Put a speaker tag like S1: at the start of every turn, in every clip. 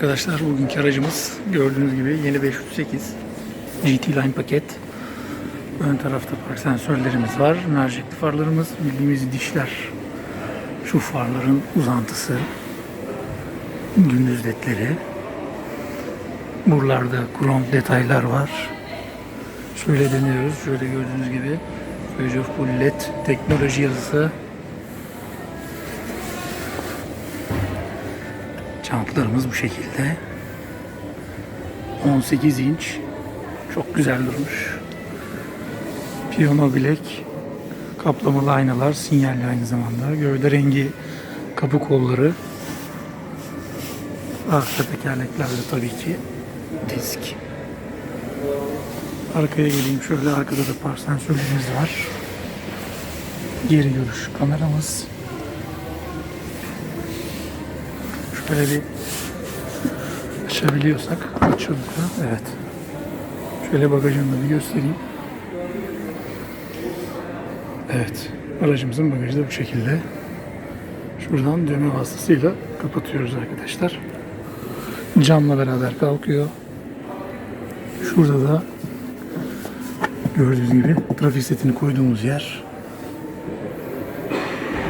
S1: arkadaşlar. Bugünkü aracımız gördüğünüz gibi yeni 508 GT Line paket. Ön tarafta park sensörlerimiz var. Mercekli farlarımız, bildiğimiz dişler. Şu farların uzantısı. Gündüz ledleri. Buralarda krom detaylar var. Şöyle deniyoruz. Şöyle gördüğünüz gibi Peugeot Full LED teknoloji yazısı. Çantlarımız bu şekilde. 18 inç. Çok güzel durmuş. Piyano bilek. Kaplamalı aynalar. Sinyalli aynı zamanda. Gövde rengi kapı kolları. Arka tekerleklerde tabii ki disk. Arkaya geleyim şöyle arkada da park var. Geri görüş kameramız. Şöyle bir açabiliyorsak açıldı. Evet. Şöyle bagajını da bir göstereyim. Evet. Aracımızın bagajı da bu şekilde. Şuradan düğme vasıtasıyla kapatıyoruz arkadaşlar. Camla beraber kalkıyor. Şurada da gördüğünüz gibi trafik setini koyduğumuz yer.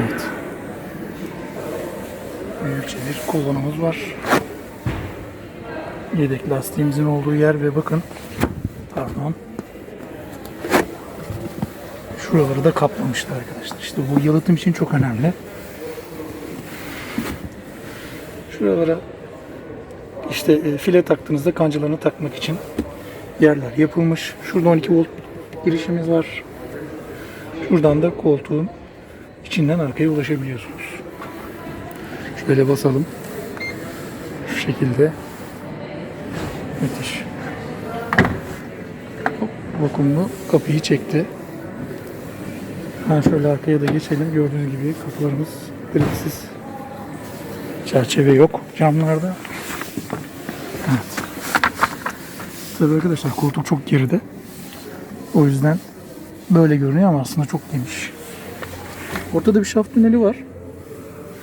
S1: Evet. Büyükçe bir kolonumuz var. Yedek lastiğimizin olduğu yer ve bakın pardon şuraları da kaplamışlar arkadaşlar. İşte bu yalıtım için çok önemli. Şuralara işte e, file taktığınızda kancalarını takmak için yerler yapılmış. Şurada 12 volt girişimiz var. Şuradan da koltuğun içinden arkaya ulaşabiliyorsunuz. Şöyle basalım. Şu şekilde. Müthiş. Hop, vakumlu kapıyı çekti. Ha şöyle arkaya da geçelim. Gördüğünüz gibi kapılarımız direksiz. Çerçeve yok camlarda. Evet. Tabii arkadaşlar koltuk çok geride. O yüzden böyle görünüyor ama aslında çok geniş. Ortada bir şaft tüneli var.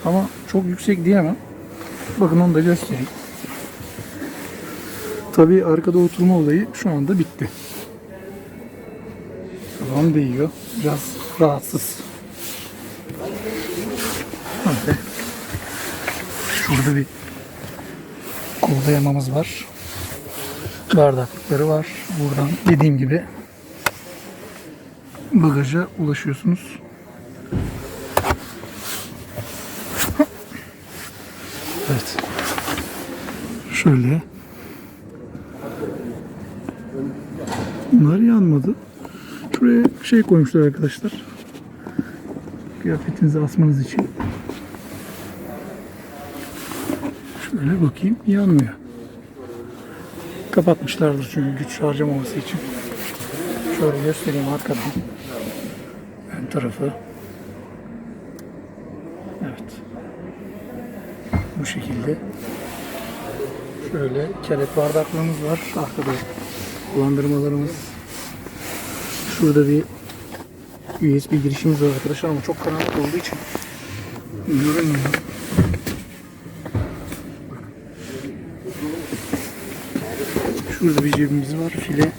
S1: Ama çok yüksek diyemem. Bakın onu da göstereyim. Tabii arkada oturma olayı şu anda bitti. Tavan değiyor. Biraz rahatsız. Böyle. Şurada bir kol dayamamız var. Bardaklıkları var. Buradan dediğim gibi bagaja ulaşıyorsunuz. Evet. Şöyle. Bunlar yanmadı. Şuraya şey koymuşlar arkadaşlar. Kıyafetinizi asmanız için. Şöyle bakayım yanmıyor. Kapatmışlardır çünkü güç harcamaması için. Şöyle göstereyim arkadan. Ön tarafı. Evet. Bu şekilde. Şöyle kelet bardaklığımız var. Arkada kullandırmalarımız. Şurada bir USB girişimiz var arkadaşlar ama çok karanlık olduğu için görünmüyor. Şurada bir cebimiz var. File.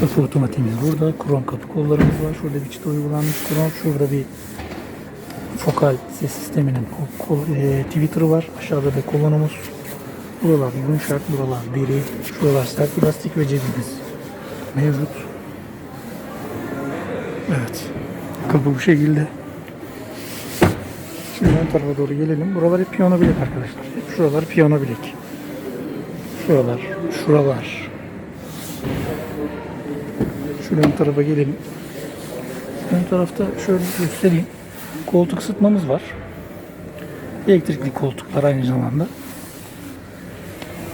S1: Kapı otomatiğimiz burada. Krom kapı kollarımız var. Şurada bir çıta uygulanmış krom. Şurada bir fokal ses sisteminin e, Twitter'ı var. Aşağıda da kolonumuz. Buralar yumuşak, buralar deri. Şuralar sert plastik ve cebimiz mevcut. Evet. Kapı bu şekilde. Şimdi ön tarafa doğru gelelim. Buralar hep piyano bilek arkadaşlar. Hep şuralar piyano bilek. Şuralar, şuralar. Şöyle ön tarafa gelelim. Ön tarafta şöyle göstereyim. Koltuk ısıtmamız var. Elektrikli koltuklar aynı zamanda.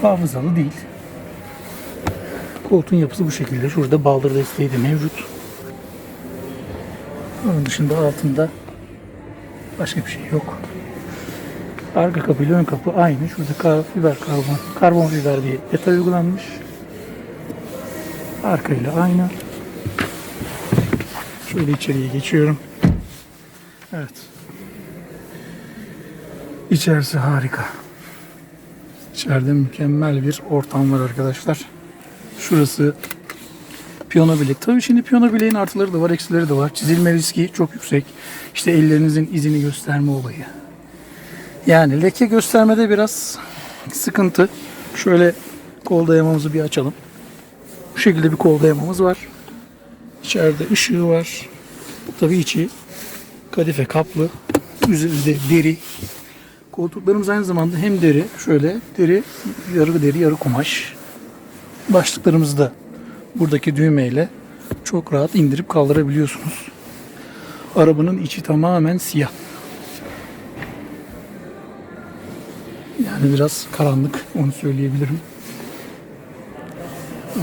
S1: Hafızalı değil. Koltuğun yapısı bu şekilde. Şurada baldır desteği de mevcut. Onun dışında altında başka bir şey yok. Arka kapı ile ön kapı aynı. Şurada kar, fiber karbon, karbon fiber diye detay uygulanmış. Arka ile aynı. Şöyle içeriye geçiyorum. Evet. İçerisi harika. İçeride mükemmel bir ortam var arkadaşlar. Şurası piyano bilek. Tabii şimdi piyano bileğin artıları da var, eksileri de var. Çizilme riski çok yüksek. İşte ellerinizin izini gösterme olayı. Yani leke göstermede biraz sıkıntı. Şöyle kol dayamamızı bir açalım. Bu şekilde bir kol dayamamız var. İçeride ışığı var. Tabii içi kadife kaplı. Üzerinde deri. Koltuklarımız aynı zamanda hem deri, şöyle deri, yarı deri, yarı kumaş. Başlıklarımızı da buradaki düğmeyle çok rahat indirip kaldırabiliyorsunuz. Arabanın içi tamamen siyah. Yani biraz karanlık onu söyleyebilirim.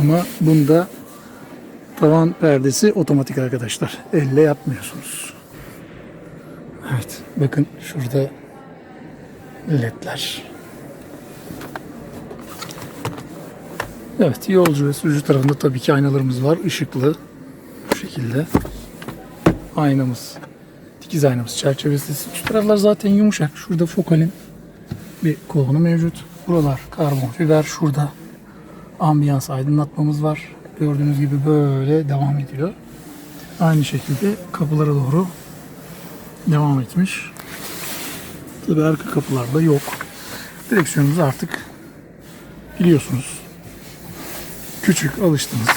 S1: Ama bunda tavan perdesi otomatik arkadaşlar. Elle yapmıyorsunuz. Evet bakın şurada ledler. Evet yolcu ve sürücü tarafında tabii ki aynalarımız var. Işıklı bu şekilde. Aynamız. Dikiz aynamız çerçevesi. Şu taraflar zaten yumuşak. Şurada fokalin bir kolonu mevcut. Buralar karbon fiber. Şurada ambiyans aydınlatmamız var. Gördüğünüz gibi böyle devam ediyor. Aynı şekilde kapılara doğru devam etmiş. Tabii arka kapılarda yok. Direksiyonumuzu artık biliyorsunuz. Küçük alıştınız.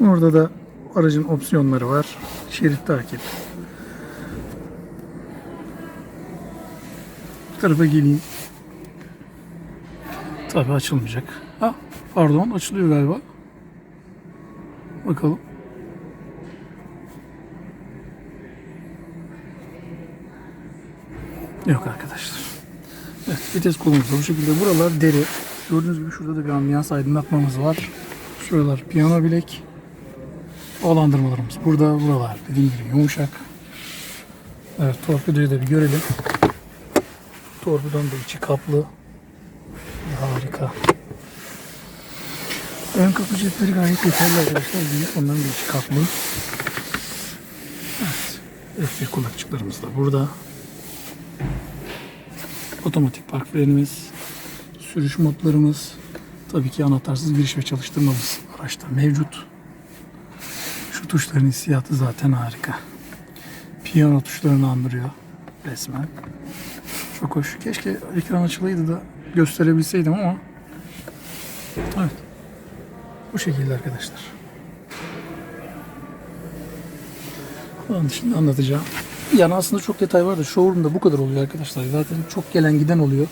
S1: Orada da aracın opsiyonları var. Şerit takip. Bu tarafa geleyim. Tabii açılmayacak. Ha, pardon açılıyor galiba. Bakalım. Yok arkadaşlar. Evet vites kolumuz bu şekilde. Buralar deri. Gördüğünüz gibi şurada da bir ambiyans aydınlatmamız var. Şuralar piyano bilek. Olandırmalarımız burada. Buralar dediğim gibi yumuşak. Evet torpidoyu da bir görelim. Torpidonun da içi kaplı. Harika. Ön kapı cepleri gayet yeterli arkadaşlar. Büyük onların da içi kaplı. Evet. F1 kulakçıklarımız da burada. Otomatik park frenimiz. Sürüş modlarımız. Tabii ki anahtarsız giriş ve çalıştırmamız araçta mevcut. Şu tuşların hissiyatı zaten harika. Piyano tuşlarını andırıyor resmen. Çok hoş. Keşke ekran açılıydı da gösterebilseydim ama evet. Bu şekilde arkadaşlar. Onun dışında anlatacağım. Yani aslında çok detay var da showroom'da bu kadar oluyor arkadaşlar. Zaten çok gelen giden oluyor.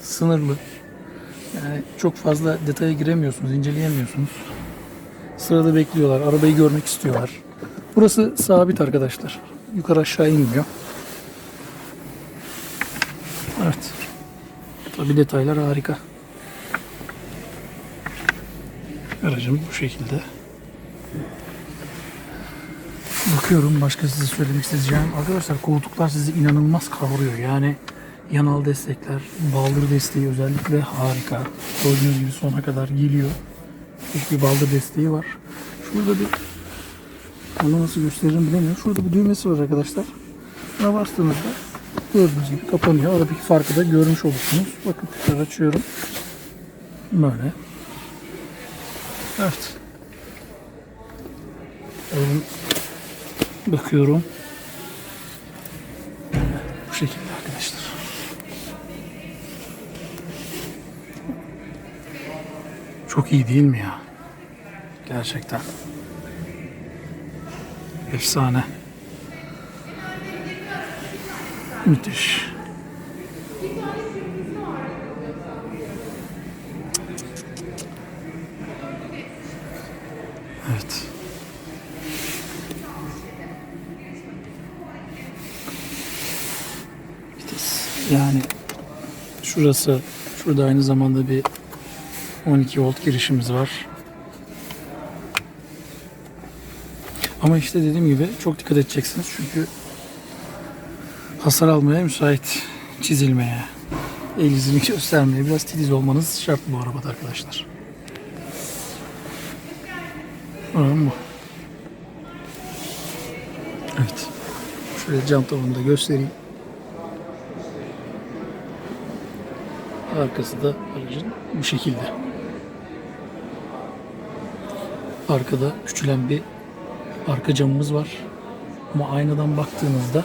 S1: Sınırlı. Yani çok fazla detaya giremiyorsunuz, inceleyemiyorsunuz. Sırada bekliyorlar, arabayı görmek istiyorlar. Burası sabit arkadaşlar. Yukarı aşağı inmiyor. Evet. Tabi detaylar harika. Aracım bu şekilde. Bakıyorum başka size söylemek isteyeceğim. Arkadaşlar koltuklar sizi inanılmaz kavruyor. Yani yanal destekler, baldır desteği özellikle harika. Gördüğünüz gibi sona kadar geliyor. Bir baldır desteği var. Şurada bir onu nasıl gösteririm bilemiyorum. Şurada bir düğmesi var arkadaşlar. Buna bastığınızda gördüğünüz gibi kapanıyor. Aradaki farkı da görmüş olursunuz. Bakın tekrar açıyorum. Böyle. Evet. Oğlum bakıyorum. Bu şekilde arkadaşlar. Çok iyi değil mi ya? Gerçekten. Efsane. Müthiş. Evet. Vites. Yani şurası şurada aynı zamanda bir 12 volt girişimiz var. Ama işte dediğim gibi çok dikkat edeceksiniz çünkü hasar almaya müsait çizilmeye, el izini göstermeye biraz titiz olmanız şart bu arabada arkadaşlar. Anladın mı? Evet. Bu Şöyle cam tavanını da göstereyim. Arkası da aracın bu şekilde. Arkada küçülen bir arka camımız var. Ama aynadan baktığınızda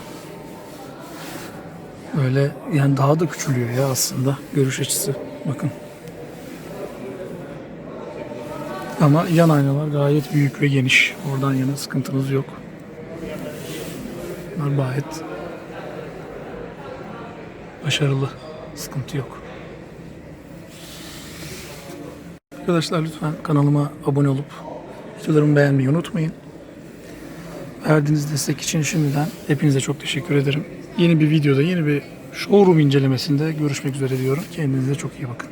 S1: öyle yani daha da küçülüyor ya aslında görüş açısı. Bakın. Ama yan aynalar gayet büyük ve geniş. Oradan yana sıkıntınız yok. Bunlar gayet başarılı. Sıkıntı yok. Arkadaşlar lütfen kanalıma abone olup videolarımı beğenmeyi unutmayın. Verdiğiniz destek için şimdiden hepinize çok teşekkür ederim. Yeni bir videoda, yeni bir showroom incelemesinde görüşmek üzere diyorum. Kendinize çok iyi bakın.